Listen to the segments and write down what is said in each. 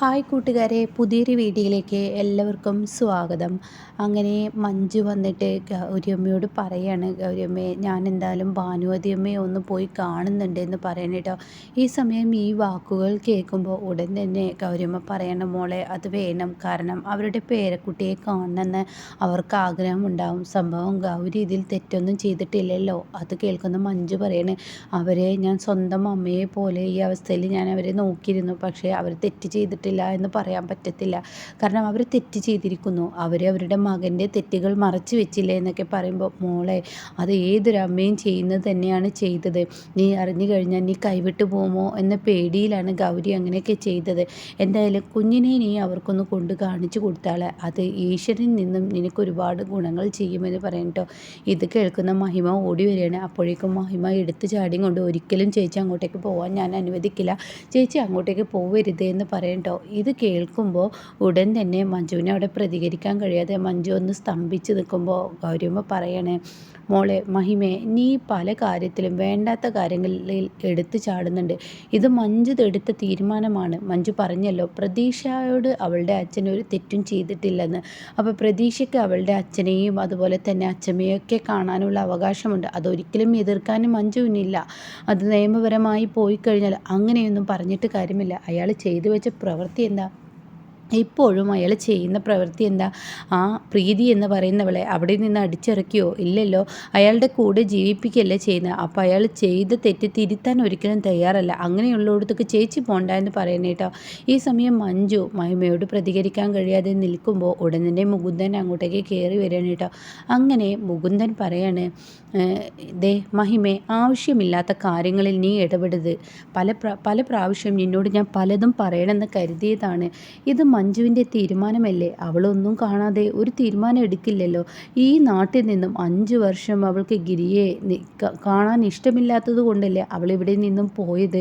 Hi കൂട്ടുകാരെ പുതിയൊരു വീഡിയോയിലേക്ക് എല്ലാവർക്കും സ്വാഗതം. അങ്ങനെ മഞ്ജു വന്നിട്ട് ഗൗരിയമ്മയോട് പറയാണ് ഗൗരിയമ്മയെ ഞാൻ എന്തായാലും ഭാനുവതി അമ്മയെ ഒന്ന് പോയി കാണുന്നുണ്ട് എന്ന് പറയണം കേട്ടോ. ഈ സമയം ഈ വാക്കുകൾ കേൾക്കുമ്പോൾ ഉടൻ തന്നെ ഗൗരിയമ്മ പറയണം മോളെ അത് വേണം. കാരണം അവരുടെ പേരക്കുട്ടിയെ കാണണമെന്ന് അവർക്ക് ആഗ്രഹം ഉണ്ടാവും സംഭവം ഗൗരി ഇതിൽ തെറ്റൊന്നും ചെയ്തിട്ടില്ലല്ലോ. അത് കേൾക്കുന്ന മഞ്ജു പറയണ് അവരെ ഞാൻ സ്വന്തം അമ്മയെ പോലെ ഈ അവസ്ഥയിൽ ഞാൻ അവരെ നോക്കിയിരുന്നു. പക്ഷേ അവർ തെറ്റ് ചെയ്തിട്ട് ചെയ്തിട്ടില്ല എന്ന് പറയാൻ പറ്റത്തില്ല. കാരണം അവർ തെറ്റ് ചെയ്തിരിക്കുന്നു. അവർ അവരുടെ മകന്റെ തെറ്റുകൾ മറച്ചു വെച്ചില്ലേ എന്നൊക്കെ പറയുമ്പോൾ മോളെ അത് ഏതൊരു അമ്മയും ചെയ്യുന്നത് തന്നെയാണ് ചെയ്തത്. നീ അറിഞ്ഞു കഴിഞ്ഞാൽ നീ കൈവിട്ടു പോകുമോ? എന്ന പേടിയിലാണ് ഗൗരി അങ്ങനെയൊക്കെ ചെയ്തത്. എന്തായാലും കുഞ്ഞിനെ നീ അവർക്കൊന്ന് കൊണ്ട് കാണിച്ചു കൊടുത്താളെ അത് ഈശ്വരൻ നിന്നും നിനക്ക് ഒരുപാട് ഗുണങ്ങൾ ചെയ്യുമെന്ന് പറയട്ടോ ഇത് കേൾക്കുന്ന മഹിമ ഓടി വരികയാണ്. അപ്പോഴേക്കും മഹിമ എടുത്തു ചാടിയും കൊണ്ട് ഒരിക്കലും ചേച്ചി അങ്ങോട്ടേക്ക് പോകാൻ ഞാൻ അനുവദിക്കില്ല. ചേച്ചി അങ്ങോട്ടേക്ക് പോവരുത് എന്ന് പറയട്ടോ ഇത് കേൾക്കുമ്പോൾ ഉടൻ തന്നെ മഞ്ജുവിനെ അവിടെ പ്രതികരിക്കാൻ കഴിയാതെ മഞ്ജു ഒന്ന് സ്തംഭിച്ച് നിൽക്കുമ്പോൾ ഗൗരിയമ്മ പറയണേ മോളെ മഹിമേ നീ പല കാര്യത്തിലും വേണ്ടാത്ത കാര്യങ്ങളിൽ എടുത്തു ചാടുന്നുണ്ട്. ഇത് മഞ്ജു എടുത്ത തീരുമാനമാണ്. മഞ്ജു പറഞ്ഞല്ലോ പ്രതീക്ഷയോട് അവളുടെ അച്ഛൻ ഒരു തെറ്റും ചെയ്തിട്ടില്ലെന്ന്. അപ്പോൾ പ്രതീക്ഷയ്ക്ക് അവളുടെ അച്ഛനെയും അതുപോലെ തന്നെ അച്ഛമ്മയൊക്കെ കാണാനുള്ള അവകാശമുണ്ട്. അതൊരിക്കലും എതിർക്കാനും മഞ്ജുവിനില്ല. അത് നിയമപരമായി പോയി കഴിഞ്ഞാൽ അങ്ങനെയൊന്നും പറഞ്ഞിട്ട് കാര്യമില്ല. അയാൾ ചെയ്തു വെച്ച പ്രവൃത്തി എന്താ ഇപ്പോഴും അയാൾ ചെയ്യുന്ന പ്രവൃത്തി എന്താ? ആ പ്രീതി എന്ന് പറയുന്നവളെ അവിടെ നിന്ന് അടിച്ചിറക്കിയോ? ഇല്ലല്ലോ. അയാളുടെ കൂടെ ജീവിപ്പിക്കുകയല്ലേ ചെയ്യുന്നത്. അപ്പോൾ അയാൾ ചെയ്ത തെറ്റ് തിരുത്താൻ ഒരിക്കലും തയ്യാറല്ല. അങ്ങനെയുള്ളടത്തേക്ക് ചേച്ചി പോണ്ട എന്ന് പറയുന്നത് കേട്ടോ ഈ സമയം മഞ്ജു മഹിമയോട് പ്രതികരിക്കാൻ കഴിയാതെ നിൽക്കുമ്പോൾ ഉടൻ തന്നെ മുകുന്ദൻ അങ്ങോട്ടേക്ക് കയറി വരികയാണ് കേട്ടോ അങ്ങനെ മുകുന്ദൻ പറയാണ് ദേ മഹിമേ ആവശ്യമില്ലാത്ത കാര്യങ്ങളിൽ നീ ഇടപെടരുത്. പല പല പ്രാവശ്യം നിന്നോട് ഞാൻ പലതും പറയണമെന്ന് കരുതിയതാണ്. ഇത് മഞ്ജുവിന്റെ തീരുമാനമല്ലേ? അവളൊന്നും കാണാതെ ഒരു തീരുമാനം എടുക്കില്ലല്ലോ. ഈ നാട്ടിൽ നിന്നും അഞ്ച് വർഷം അവൾക്ക് ഗിരിയെ കാണാൻ ഇഷ്ടമില്ലാത്തത് കൊണ്ടല്ലേ അവൾ ഇവിടെ നിന്നും പോയത്?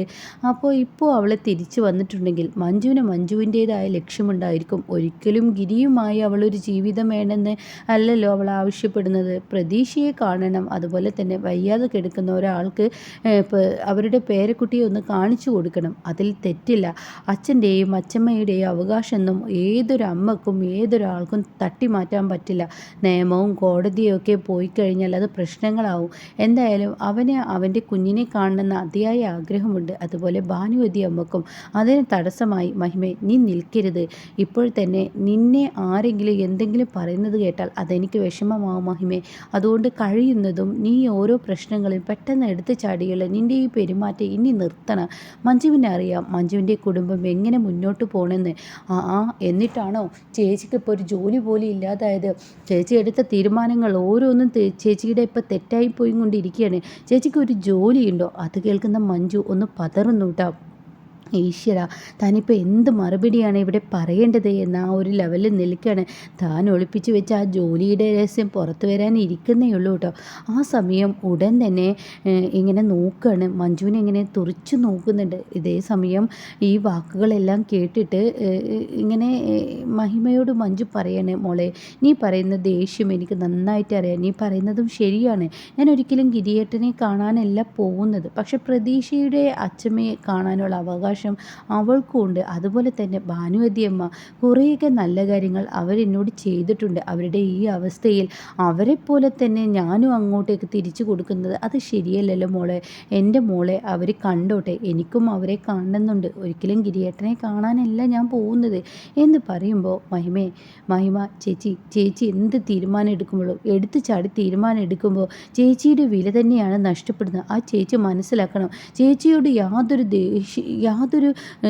അപ്പോൾ ഇപ്പോൾ അവളെ തിരിച്ചു വന്നിട്ടുണ്ടെങ്കിൽ മഞ്ജുവിന് മഞ്ജുവിന്റേതായ ലക്ഷ്യമുണ്ടായിരിക്കും. ഒരിക്കലും ഗിരിയുമായി അവളൊരു ജീവിതം വേണമെന്ന് അല്ലല്ലോ അവൾ ആവശ്യപ്പെടുന്നത്. പ്രതീക്ഷയെ കാണണം. അതുപോലെ തന്നെ വയ്യാതെ കിടക്കുന്ന ഒരാൾക്ക് അവരുടെ പേരക്കുട്ടിയെ ഒന്ന് കാണിച്ചു കൊടുക്കണം. അതിൽ തെറ്റില്ല. അച്ഛന്റെയും അച്ഛമ്മയുടെയും അവകാശം ഒന്നും ഏതൊരു അമ്മക്കും ഏതൊരാൾക്കും തട്ടി മാറ്റാൻ പറ്റില്ല. നിയമവും കോടതിയൊക്കെ പോയി കഴിഞ്ഞാൽ അത് പ്രശ്നങ്ങളാവും. എന്തായാലും അവന് അവന്റെ കുഞ്ഞിനെ കാണണമെന്ന് അതിയായ ആഗ്രഹമുണ്ട്. അതുപോലെ ഭാനുവതി അമ്മക്കും അതിന് തടസ്സമായി മഹിമേ നീ നിൽക്കരുത്. ഇപ്പോൾ തന്നെ നിന്നെ ആരെങ്കിലും എന്തെങ്കിലും പറയുന്നത് കേട്ടാൽ അതെനിക്ക് വിഷമമാവും മഹിമേ. അതുകൊണ്ട് കഴിയുന്നതും നീ ഓരോ പ്രശ്നങ്ങളും പെട്ടെന്ന് എടുത്തു ചാടിയുള്ള നിന്റെ ഈ പെരുമാറ്റം ഇനി നിർത്തണം. മഞ്ജുവിനെ അറിയാം മഞ്ജുവിന്റെ കുടുംബം എങ്ങനെ മുന്നോട്ട് പോകണമെന്ന് ആ എന്നിട്ടാണോ ചേച്ചിക്ക് ഇപ്പോൾ ഒരു ജോലി പോലും ഇല്ലാതായത്? ചേച്ചി എടുത്ത തീരുമാനങ്ങൾ ഓരോന്നും ചേച്ചിയുടെ ഇപ്പോൾ തെറ്റായി പോയി കൊണ്ടിരിക്കുകയാണ് ചേച്ചിക്ക് ഒരു ജോലിയുണ്ടോ? അത് കേൾക്കുന്ന മഞ്ജു ഒന്ന് പതറുന്നു കേട്ടോ ഈശ്വര താനിപ്പോൾ എന്ത് മറുപടിയാണ് ഇവിടെ പറയേണ്ടത് എന്ന ആ ഒരു ലെവലിൽ നിൽക്കുകയാണ് താൻ ഒളിപ്പിച്ചു വെച്ച ആ ജോലിയുടെ രഹസ്യം പുറത്തു വരാൻ ഇരിക്കുന്നേ ഉള്ളൂ കേട്ടോ. ആ സമയം ഉടൻ തന്നെ ഇങ്ങനെ നോക്കുകയാണ് മഞ്ജുവിനെ ഇങ്ങനെ തുറിച്ചു നോക്കുന്നുണ്ട്. ഇതേ സമയം ഈ വാക്കുകളെല്ലാം കേട്ടിട്ട് ഇങ്ങനെ മഹിമയോട് മഞ്ജു പറയാണ് മോളെ നീ പറയുന്ന ദേഷ്യം എനിക്ക് നന്നായിട്ട് അറിയാം. നീ പറയുന്നതും ശരിയാണ്. ഞാൻ ഒരിക്കലും ഗിരിയേട്ടനെ കാണാനല്ല പോകുന്നത്. പക്ഷെ പ്രതീക്ഷയുടെ അച്ഛമ്മയെ കാണാനുള്ള അവകാശം അവകാശം അവൾക്കുമുണ്ട് അതുപോലെ തന്നെ ഭാനുവതിയമ്മ കുറേയൊക്കെ നല്ല കാര്യങ്ങൾ അവരെന്നോട് ചെയ്തിട്ടുണ്ട്. അവരുടെ ഈ അവസ്ഥയിൽ അവരെപ്പോലെ തന്നെ ഞാനും അങ്ങോട്ടേക്ക് തിരിച്ചു കൊടുക്കുന്നത് അത് ശരിയല്ലല്ലോ മോളെ. എന്റെ മോളെ അവർ കണ്ടോട്ടെ. എനിക്കും അവരെ കാണുന്നുണ്ട്. ഒരിക്കലും ഗിരിയേട്ടനെ കാണാനല്ല ഞാൻ പോകുന്നത്. എന്ന് പറയുമ്പോൾ മഹിമേ മഹിമ ചേച്ചി ചേച്ചി എന്ത് തീരുമാനം എടുക്കുമ്പോഴും എടുത്തു ചാടി തീരുമാനം എടുക്കുമ്പോൾ ചേച്ചിയുടെ വില തന്നെയാണ് നഷ്ടപ്പെടുന്നത്. ആ ചേച്ചി മനസ്സിലാക്കണം. ചേച്ചിയോട് യാതൊരു ദേഷ്യ യാതൊരു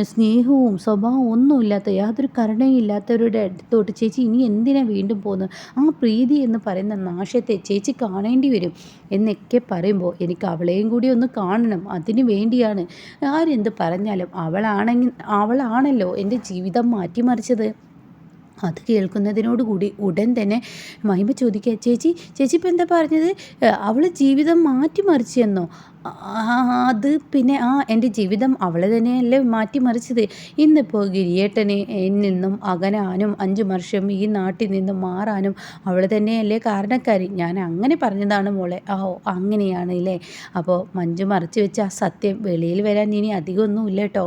സ്നേഹവും സ്വഭാവവും ഒന്നുമില്ലാത്ത യാതൊരു കരുണയും ഇല്ലാത്തവരുടെ അടുത്തോട്ട് ചേച്ചി ഇനി എന്തിനാണ് വീണ്ടും പോകുന്നത്? ആ പ്രീതി എന്ന് പറയുന്ന നാശത്തെ ചേച്ചി കാണേണ്ടി വരും എന്നൊക്കെ പറയുമ്പോൾ എനിക്ക് അവളെയും കൂടി ഒന്ന് കാണണം. അതിനു വേണ്ടിയാണ്. ആരെന്ത് പറഞ്ഞാലും അവളാണെങ്കിൽ അവളാണല്ലോ എന്റെ ജീവിതം മാറ്റിമറിച്ചത്. അത് കേൾക്കുന്നതിനോടുകൂടി ഉടൻ തന്നെ മഹിമ ചോദിക്കുക ചേച്ചി ചേച്ചി ഇപ്പം എന്താ പറഞ്ഞത്? അവൾ ജീവിതം മാറ്റിമറിച്ചെന്നോ? അത് പിന്നെ ആ എന്റെ ജീവിതം അവളെ തന്നെയല്ലേ മാറ്റിമറിച്ചത്. ഇന്നിപ്പോൾ ഗിരിയേട്ടനെ എന്നിൽ നിന്നും അകനാനും അഞ്ച് വർഷം ഈ നാട്ടിൽ നിന്നും മാറാനും അവൾ തന്നെയല്ലേ കാരണക്കാരി. ഞാൻ അങ്ങനെ പറഞ്ഞതാണ് മോളെ. ഓ അങ്ങനെയാണ് അല്ലേ അപ്പോൾ മഞ്ജു മറച്ചു വെച്ച ആ സത്യം വെളിയിൽ വരാൻ ഇനി അധികമൊന്നുമില്ല കേട്ടോ.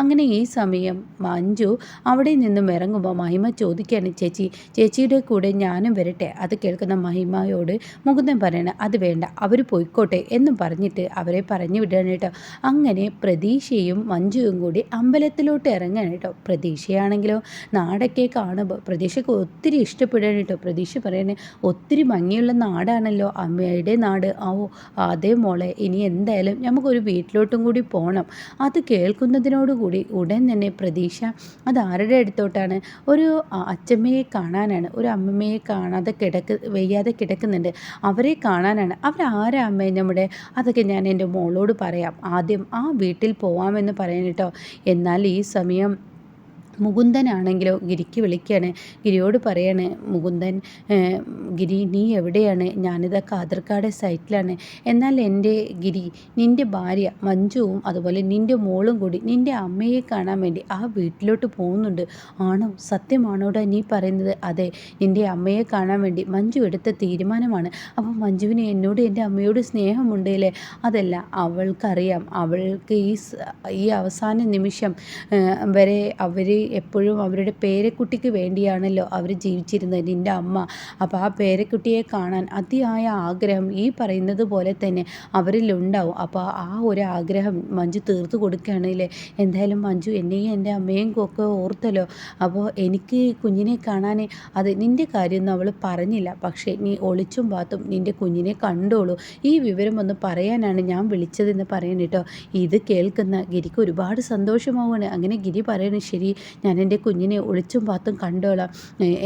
അങ്ങനെ ഈ സമയം മഞ്ജു അവിടെ നിന്നും ഇറങ്ങുമ്പോൾ മഹിമ ചോദിക്കുകയാണ് ചേച്ചി ചേച്ചിയുടെ കൂടെ ഞാനും വരട്ടെ? അത് കേൾക്കുന്ന മഹിമയോട് മുകുന്ദൻ പറയണ അത് വേണ്ട അവർ പോയിക്കോട്ടെ എന്നും പറഞ്ഞിട്ട് അവരെ പറഞ്ഞു വിടുകയാണ് കേട്ടോ. അങ്ങനെ പ്രതീക്ഷയും മഞ്ജുവും കൂടി അമ്പലത്തിലോട്ട് ഇറങ്ങുകയാണ് കേട്ടോ. പ്രതീക്ഷയാണെങ്കിലോ നാടൊക്കെ കാണുമ്പോൾ പ്രതീക്ഷയ്ക്ക് ഒത്തിരി ഇഷ്ടപ്പെടുകയാണ് കേട്ടോ. പ്രതീക്ഷ പറയുന്നത് ഒത്തിരി ഭംഗിയുള്ള നാടാണല്ലോ. അമ്മയുടെ നാട്. ഓ അതേ മോളെ ഇനി എന്തായാലും നമുക്കൊരു വീട്ടിലോട്ടും കൂടി പോകണം അത് കേൾക്കുന്നതിനോടുകൂടി ഉടൻ തന്നെ പ്രതീക്ഷ അത് ആരുടെ അടുത്തോട്ടാണ്? ഒരു അച്ചമ്മയെ കാണാനാണ്. ഒരു അമ്മമ്മയെ കാണാതെ കിടക്ക് വയ്യാതെ കിടക്കുന്നുണ്ട്. അവരെ കാണാനാണ്. അവരാരാ അമ്മയെ നമ്മുടെ? അതൊക്കെ ഞാൻ എന്റെ മോളോട് പറയാം ആദ്യം ആ വീട്ടിൽ പോവാമെന്ന് പറയാൻ കേട്ടോ. എന്നാൽ ഈ സമയം മുകുന്ദനാണെങ്കിലോ ഗിരിക്ക് വിളിക്കുകയാണ് ഗിരിയോട് പറയാണ് മുകുന്ദൻ ഗിരി നീ എവിടെയാണ്? ഞാനിത് കാതർക്കാട് സൈറ്റിലാണ്. എന്നാൽ എന്റെ ഗിരി നിന്റെ ഭാര്യ മഞ്ജുവും അതുപോലെ നിന്റെ മോളും കൂടി നിന്റെ അമ്മയെ കാണാൻ വേണ്ടി ആ വീട്ടിലോട്ട് പോകുന്നുണ്ട്. ആണോ? സത്യമാണോടാ നീ പറയുന്നത്? അതെ നിന്റെ അമ്മയെ കാണാൻ വേണ്ടി മഞ്ജു എടുത്ത തീരുമാനമാണ്. അപ്പോൾ മഞ്ജുവിന് എന്നോട് എന്റെ അമ്മയോട് സ്നേഹമുണ്ട് അതല്ല അവൾക്കറിയാം അവൾക്ക് ഈ ഈ അവസാന നിമിഷം വരെ അവർ എപ്പോഴും അവരുടെ പേരക്കുട്ടിക്ക് വേണ്ടിയാണല്ലോ അവർ ജീവിച്ചിരുന്നത് നിന്റെ അമ്മ. അപ്പോൾ ആ പേരക്കുട്ടിയെ കാണാൻ അതിയായ ആഗ്രഹം ഈ പറയുന്നത് പോലെ തന്നെ അവരിലുണ്ടാവും. അപ്പോൾ ആ ഒരു ആഗ്രഹം മഞ്ജു തീർത്തു കൊടുക്കുകയാണല്ലേ എന്തായാലും മഞ്ജു എന്നെയും എന്റെ അമ്മയും ഒക്കെ ഓർത്തല്ലോ. അപ്പോൾ എനിക്ക് കുഞ്ഞിനെ കാണാൻ അത് നിന്റെ കാര്യമൊന്നും അവൾ പറഞ്ഞില്ല. പക്ഷേ നീ ഒളിച്ചും പാത്തും നിന്റെ കുഞ്ഞിനെ കണ്ടോളൂ. ഈ വിവരം ഒന്ന് പറയാനാണ് ഞാൻ വിളിച്ചതെന്ന് കേട്ടോ. ഇത് കേൾക്കുന്ന ഗിരിക്ക് ഒരുപാട് സന്തോഷമാവുകയാണ്. അങ്ങനെ ഗിരി പറയണേ ശരി ഞാൻ എന്റെ കുഞ്ഞിനെ ഒളിച്ചും പാത്തും കണ്ടോളാം.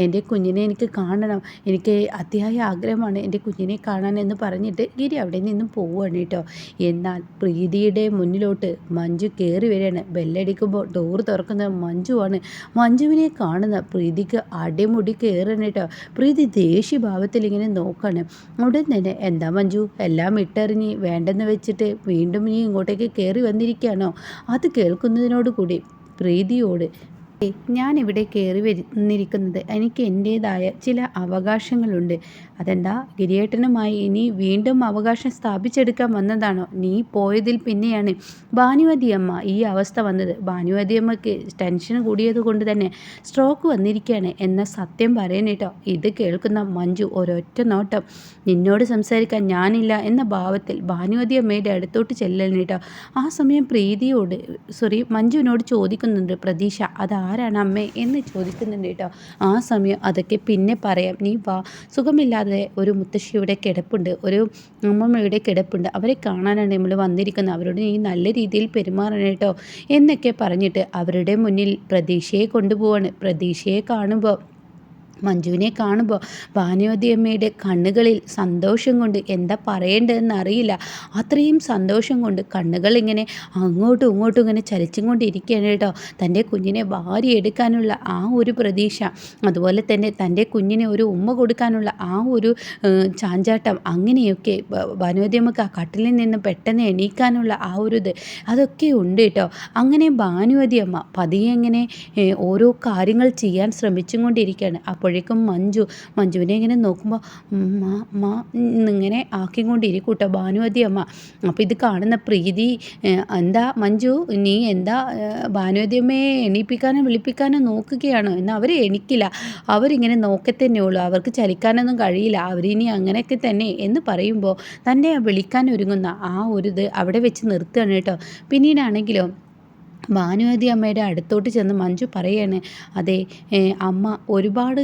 എന്റെ കുഞ്ഞിനെ എനിക്ക് കാണണം. എനിക്ക് അതിയായ ആഗ്രഹമാണ് എന്റെ കുഞ്ഞിനെ കാണാൻ എന്ന് പറഞ്ഞിട്ട് ഗിരി അവിടെ നിന്നും പോവുകയാണ് കേട്ടോ. എന്നാൽ പ്രീതിയുടെ മുന്നിലോട്ട് മഞ്ജു കയറി വരികയാണ്. ബെല്ലടിക്കുമ്പോൾ ഡോർ തുറക്കുന്നത് മഞ്ജുവാണ്. മഞ്ജുവിനെ കാണുന്ന പ്രീതിക്ക് അടിമുടി കയറണം കേട്ടോ. പ്രീതി ദേഷ്യഭാവത്തിൽ ഇങ്ങനെ നോക്കാണ്. ഉടൻ തന്നെ എന്താ മഞ്ജു? എല്ലാം ഇട്ടെറിഞ്ഞ് വേണ്ടെന്ന് വെച്ചിട്ട് വീണ്ടും നീ ഇങ്ങോട്ടേക്ക് കയറി വന്നിരിക്കുകയാണോ? അത് കേൾക്കുന്നതിനോട് കൂടി പ്രീതിയോട് ഇവിടെ കയറി വന്നിരിക്കുന്നത് എനിക്ക് എന്റേതായ ചില അവകാശങ്ങളുണ്ട്. അതെന്താ? ഗിരിയേട്ടനുമായി ഇനി വീണ്ടും അവകാശം സ്ഥാപിച്ചെടുക്കാൻ വന്നതാണോ? നീ പോയതിൽ പിന്നെയാണ്. ഭാനുവതി അമ്മ ഈ അവസ്ഥ വന്നത്. ഭാനുവതി അമ്മയ്ക്ക് ടെൻഷൻ കൂടിയത് കൊണ്ട് തന്നെ സ്ട്രോക്ക് വന്നിരിക്കുകയാണ് എന്ന സത്യം പറയണേട്ടോ. ഇത് കേൾക്കുന്ന മഞ്ജു ഒരൊറ്റ നോട്ടം. നിന്നോട് സംസാരിക്കാൻ ഞാനില്ല എന്ന ഭാവത്തിൽ ഭാനുവതി അമ്മയുടെ അടുത്തോട്ട് ചെല്ലണേട്ടോ ആ സമയം പ്രീതിയോട് സോറി മഞ്ജുവിനോട് ചോദിക്കുന്നുണ്ട് പ്രതീക്ഷ. അത് ആരാണ് അമ്മേ എന്ന് ചോദിക്കുന്നുണ്ട് കേട്ടോ. ആ സമയം അതൊക്കെ പിന്നെ പറയാം. നീ വാ. സുഖമില്ലാതെ ഒരു മുത്തശ്ശിയുടെ കിടപ്പുണ്ട്. ഒരു അമ്മമ്മയുടെ കിടപ്പുണ്ട്. അവരെ കാണാനാണ് നമ്മൾ വന്നിരിക്കുന്നത്. അവരോട് നീ നല്ല രീതിയിൽ പെരുമാറണം കേട്ടോ എന്നൊക്കെ പറഞ്ഞിട്ട് അവരുടെ മുന്നിൽ പ്രതീക്ഷയെ കൊണ്ടുപോവാണ്. പ്രതീക്ഷയെ കാണുമ്പോൾ മഞ്ജുവിനെ കാണുമ്പോൾ ഭാനുവതി അമ്മയുടെ കണ്ണുകളിൽ സന്തോഷം കൊണ്ട് എന്താ പറയേണ്ടതെന്ന് അറിയില്ല. അത്രയും സന്തോഷം കൊണ്ട് കണ്ണുകൾ ഇങ്ങനെ അങ്ങോട്ടും ഇങ്ങോട്ടും ഇങ്ങനെ ചലിച്ചും കൊണ്ടിരിക്കുകയാണ് കേട്ടോ. തന്റെ കുഞ്ഞിനെ ഭാര്യ എടുക്കാനുള്ള ആ ഒരു പ്രതീക്ഷ അതുപോലെ തന്നെ തന്റെ കുഞ്ഞിനെ ഒരു ഉമ്മ കൊടുക്കാനുള്ള ആ ഒരു ചാഞ്ചാട്ടം അങ്ങനെയൊക്കെ ഭാനുവതി അമ്മയ്ക്ക് ആ കട്ടിലിൽ നിന്ന് പെട്ടെന്ന് എണീക്കാനുള്ള ആ ഒരു ഇത് അതൊക്കെ ഉണ്ട് കേട്ടോ. അങ്ങനെ ഭാനുവതി അമ്മ പതിയെ ഇങ്ങനെ ഓരോ കാര്യങ്ങൾ ചെയ്യാൻ ശ്രമിച്ചും കൊണ്ടിരിക്കുകയാണ്. അപ്പോൾ അപ്പോഴേക്കും മഞ്ജു മഞ്ജുവിനെ ഇങ്ങനെ നോക്കുമ്പോൾ മാ മാ എന്നിങ്ങനെ ആക്കിക്കൊണ്ടിരിക്കൂട്ടോ ഭാനുവതി അമ്മ. അപ്പോൾ ഇത് കാണുന്ന പ്രീതി എന്താ മഞ്ജു നീ എന്താ ഭാനുവതി അമ്മയെ എണീപ്പിക്കാനോ വിളിപ്പിക്കാനോ നോക്കുകയാണോ? എന്നാൽ അവർ എണിക്കില്ല. അവരിങ്ങനെ നോക്കത്തന്നെ ഉള്ളൂ. അവർക്ക് ചലിക്കാനൊന്നും കഴിയില്ല. അവരിനി അങ്ങനെയൊക്കെ തന്നെ എന്ന് പറയുമ്പോൾ തന്നെ വിളിക്കാൻ ഒരുങ്ങുന്ന ആ ഒരു ഇത് അവിടെ വെച്ച് നിർത്തുകയാണ് കേട്ടോ. പിന്നീടാണെങ്കിലോ ഭാനുമതി അമ്മയുടെ അടുത്തോട്ട് ചെന്ന് മഞ്ജു പറയാണ് അതെ അമ്മ ഒരുപാട്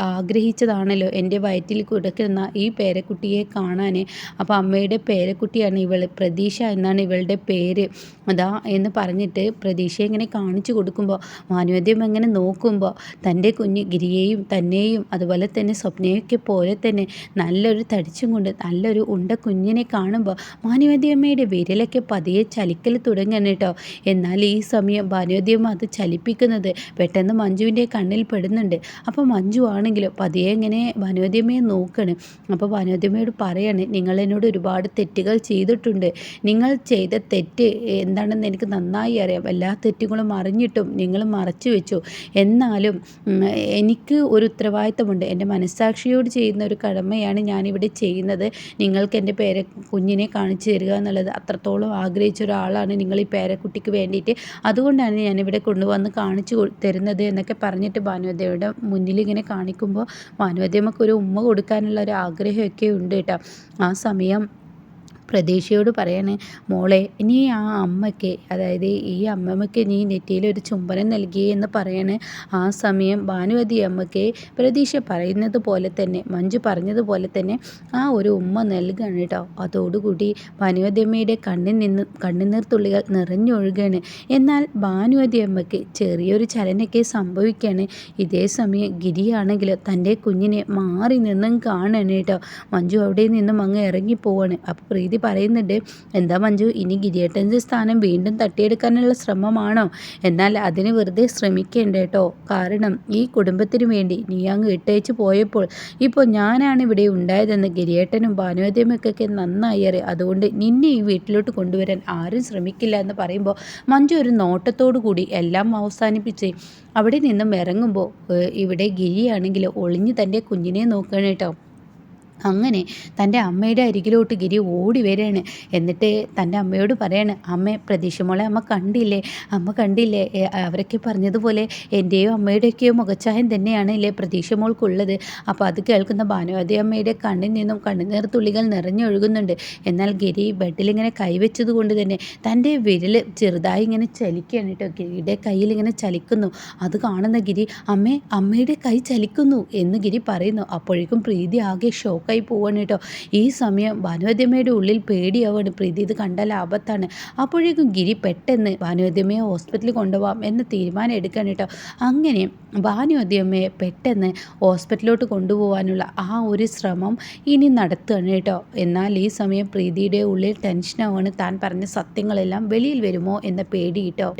ആഗ്രഹിച്ചതാണല്ലോ എന്റെ വയറ്റിൽ കിടക്കുന്ന ഈ പേരക്കുട്ടിയെ കാണാൻ. അപ്പോൾ അമ്മയുടെ പേരക്കുട്ടിയാണ് ഇവൾ പ്രതീക്ഷ എന്നാണ് ഇവളുടെ പേര്. അതാ എന്ന് പറഞ്ഞിട്ട് പ്രതീക്ഷ ഇങ്ങനെ കാണിച്ചു കൊടുക്കുമ്പോൾ ഭാനുമതി അമ്മ ഇങ്ങനെ നോക്കുമ്പോൾ തന്റെ കുഞ്ഞ് ഗിരിയെയും തന്നെയും അതുപോലെ തന്നെ സ്വപ്നയൊക്കെ പോലെ തന്നെ നല്ലൊരു തടിച്ചും കൊണ്ട് നല്ലൊരു ഉണ്ട കുഞ്ഞിനെ കാണുമ്പോൾ ഭാനുമതി അമ്മയുടെ വിരലൊക്കെ പതിയെ ചലിക്കൽ തുടങ്ങണം കേട്ടോ. എന്നാൽ ഈ സമയം ഭാനുവതിയമ്മ അത് ചലിപ്പിക്കുന്നത് പെട്ടെന്ന് മഞ്ജുവിന്റെ കണ്ണിൽ പെടുന്നുണ്ട്. അപ്പോൾ മഞ്ജു ആണെങ്കിലും പതിയെ ഇങ്ങനെ ഭാനുവതിയമ്മയെ നോക്കുകയാണ് അപ്പോൾ ഭാനുവതിയമ്മയോട് പറയാണ് നിങ്ങൾ എന്നോട് ഒരുപാട് തെറ്റുകൾ ചെയ്തിട്ടുണ്ട്. നിങ്ങൾ ചെയ്ത തെറ്റ് എന്താണെന്ന് എനിക്ക് നന്നായി അറിയാം. എല്ലാ തെറ്റുകളും അറിഞ്ഞിട്ടും നിങ്ങൾ മറച്ചു വെച്ചു. എന്നാലും എനിക്ക് ഒരു ഉത്തരവാദിത്തമുണ്ട്. എന്റെ മനസ്സാക്ഷിയോട് ചെയ്യുന്ന ഒരു കടമയാണ് ഞാനിവിടെ ചെയ്യുന്നത്. നിങ്ങൾക്ക് എന്റെ പേരെ കുഞ്ഞിനെ കാണിച്ചു തരിക എന്നുള്ളത് അത്രത്തോളം ആഗ്രഹിച്ച ഒരാളാണ് നിങ്ങൾ ഈ പേരക്കുട്ടിക്ക് വേണ്ടിയിട്ട്. അതുകൊണ്ടാണ് ഞാനിവിടെ കൊണ്ടുവന്ന് കാണിച്ചു തരുന്നത് എന്നൊക്കെ പറഞ്ഞിട്ട് ഭാനുവതയുടെ മുന്നിൽ ഇങ്ങനെ കാണിക്കുമ്പോൾ ഭാനുവതമ്മക്ക് ഒരു ഉമ്മ കൊടുക്കാനുള്ള ഒരു ആഗ്രഹമൊക്കെ ഉണ്ട് കേട്ടോ. ആ സമയം പ്രതീക്ഷയോട് പറയാണ് മോളെ ഇനി ആ അമ്മയ്ക്ക് അതായത് ഈ അമ്മമ്മയ്ക്ക് നീ നെറ്റിയിൽ ഒരു ചുംബനം നൽകി എന്ന് പറയാണ്. ആ സമയം ഭാനുവതി അമ്മയ്ക്ക് പ്രതീക്ഷ പറയുന്നത് പോലെ തന്നെ മഞ്ജു പറഞ്ഞതുപോലെ തന്നെ ആ ഒരു ഉമ്മ നൽകുകയാണ് കേട്ടോ. അതോടുകൂടി ഭാനുവതി അമ്മയുടെ കണ്ണിൽ നിന്ന് കണ്ണുനീർ തുള്ളികൾ നിറഞ്ഞൊഴുകയാണ് എന്നാൽ ഭാനുവതി അമ്മയ്ക്ക് ചെറിയൊരു ചലനൊക്കെ സംഭവിക്കുകയാണ് ഇതേ സമയം ഗിരിയാണെങ്കിൽ തന്റെ കുഞ്ഞിനെ മാറി നിന്നും കാണുകയാണ് കേട്ടോ. മഞ്ജു അവിടെ നിന്നും അങ്ങ് ഇറങ്ങിപ്പോവാണ്. അപ്പോൾ പ്രീതി രീതി പറയുന്നുണ്ട്. എന്താ മഞ്ജു ഇനി ഗിരിയേട്ടന്റെ സ്ഥാനം വീണ്ടും തട്ടിയെടുക്കാനുള്ള ശ്രമമാണോ? എന്നാൽ അതിന് വെറുതെ ശ്രമിക്കേണ്ട കേട്ടോ. കാരണം ഈ കുടുംബത്തിന് വേണ്ടി നീ അങ്ങ് ഇട്ടേച്ച് പോയപ്പോൾ ഇപ്പോൾ ഞാനാണ് ഇവിടെ ഉണ്ടായതെന്ന് ഗിരിയേട്ടനും ഭാനുവതിയമ്മയ്ക്കൊക്കെ നന്നായി അറിയാം. അതുകൊണ്ട് നിന്നെ ഈ വീട്ടിലോട്ട് കൊണ്ടുവരാൻ ആരും ശ്രമിക്കില്ല എന്ന് പറയുമ്പോൾ മഞ്ജു ഒരു നോട്ടത്തോടു കൂടി എല്ലാം അവസാനിപ്പിച്ച് അവിടെ നിന്നും ഇറങ്ങുമ്പോൾ ഇവിടെ ഗിരിയാണെങ്കിൽ ഒളിഞ്ഞ് തന്റെ കുഞ്ഞിനെ നോക്കണം കേട്ടോ. അങ്ങനെ തന്റെ അമ്മയുടെ അരികിലോട്ട് ഗിരി ഓടി വരികയാണ്. എന്നിട്ട് തന്റെ അമ്മയോട് പറയാണ് അമ്മ പ്രതീക്ഷ മോളെ അമ്മ കണ്ടില്ലേ? അമ്മ കണ്ടില്ലേ? അവരൊക്കെ പറഞ്ഞതുപോലെ എന്റെയോ അമ്മയുടെയൊക്കെയോ മുഖച്ചായം തന്നെയാണ് ഇല്ലേ പ്രതീക്ഷ മോൾക്കുള്ളത് അപ്പോൾ അത് കേൾക്കുന്ന ഭാനുവതി അമ്മയുടെ കണ്ണിൽ നിന്നും കണ്ണുനീർ തുള്ളികൾ നിറഞ്ഞൊഴുകുന്നുണ്ട്. എന്നാൽ ഗിരി ബെഡിലിങ്ങനെ കൈവച്ചത് കൊണ്ട് തന്നെ തന്റെ വിരൽ ചെറുതായി ഇങ്ങനെ ചലിക്കുകയാണ് കേട്ടോ. ഗിരിയുടെ കയ്യിൽ ഇങ്ങനെ ചലിക്കുന്നു. അത് കാണുന്ന ഗിരി അമ്മേ അമ്മയുടെ കൈ ചലിക്കുന്നു എന്ന് ഗിരി പറയുന്നു. അപ്പോഴേക്കും പ്രീതി ആകെ ഷോക്ക് ഷോക്കായി പോവാണ് കേട്ടോ. ഈ സമയം ഭാനുവദ്യമ്മയുടെ ഉള്ളിൽ പേടിയാവാണ്. പ്രീതി ഇത് കണ്ടാൽ ആപത്താണ് അപ്പോഴേക്കും ഗിരി പെട്ടെന്ന് ഭാനുവദ്യമ്മയെ ഹോസ്പിറ്റലിൽ കൊണ്ടുപോകാം എന്ന് തീരുമാനം എടുക്കാൻ കേട്ടോ. അങ്ങനെ ഭാനുവദ്യമ്മയെ പെട്ടെന്ന് ഹോസ്പിറ്റലിലോട്ട് കൊണ്ടുപോകാനുള്ള ആ ഒരു ശ്രമം ഇനി നടത്തുകയാണ് കേട്ടോ. എന്നാൽ ഈ സമയം പ്രീതിയുടെ ഉള്ളിൽ ടെൻഷനാവാണ്. താൻ പറഞ്ഞ സത്യങ്ങളെല്ലാം വെളിയിൽ വരുമോ എന്ന പേടി കേട്ടോ.